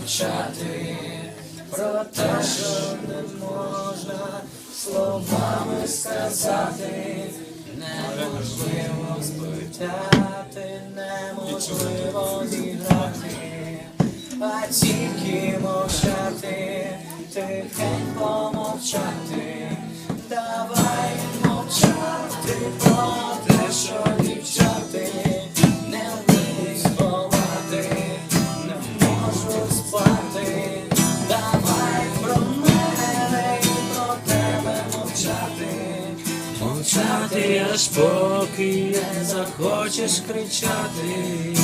мовчати. Про те, що не можна словами сказати, неможливо спитати, неможливо зіграти, а тільки мовчати, тихенько мовчати, мовчати аж поки захочеш кричати.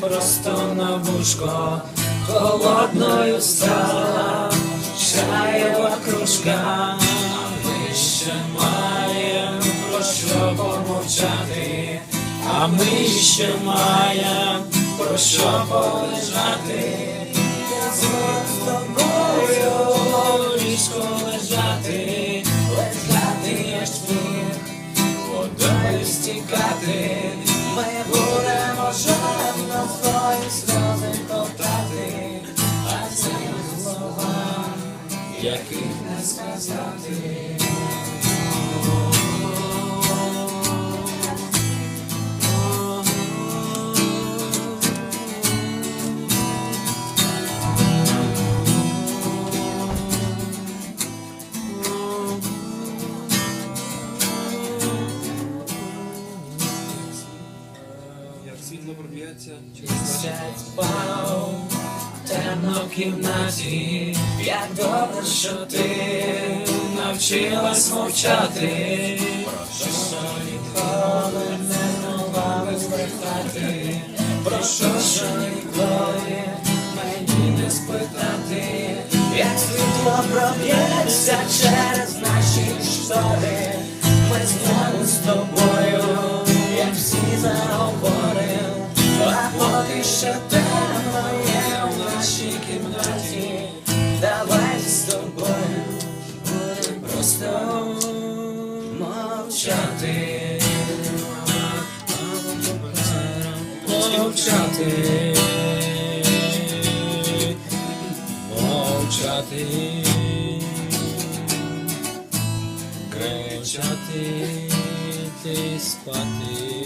Просто на вушко холодною стала чаєва кружка, а ми ще маємо про що помовчати, а ми ще маємо про що полежати. Яких не сказати. Як світло проб'ється Сядь в кімнаті, як добре, що ти навчилась мовчати, про що ніколи не могла збрехати, про що, ніколи мені не спитати, як світло проб'ється через наші штори, ми знову з тобою, як всі заговорили, а поки що темно просто мовчати. Мовчати. Мовчати. Кричати, ти спати.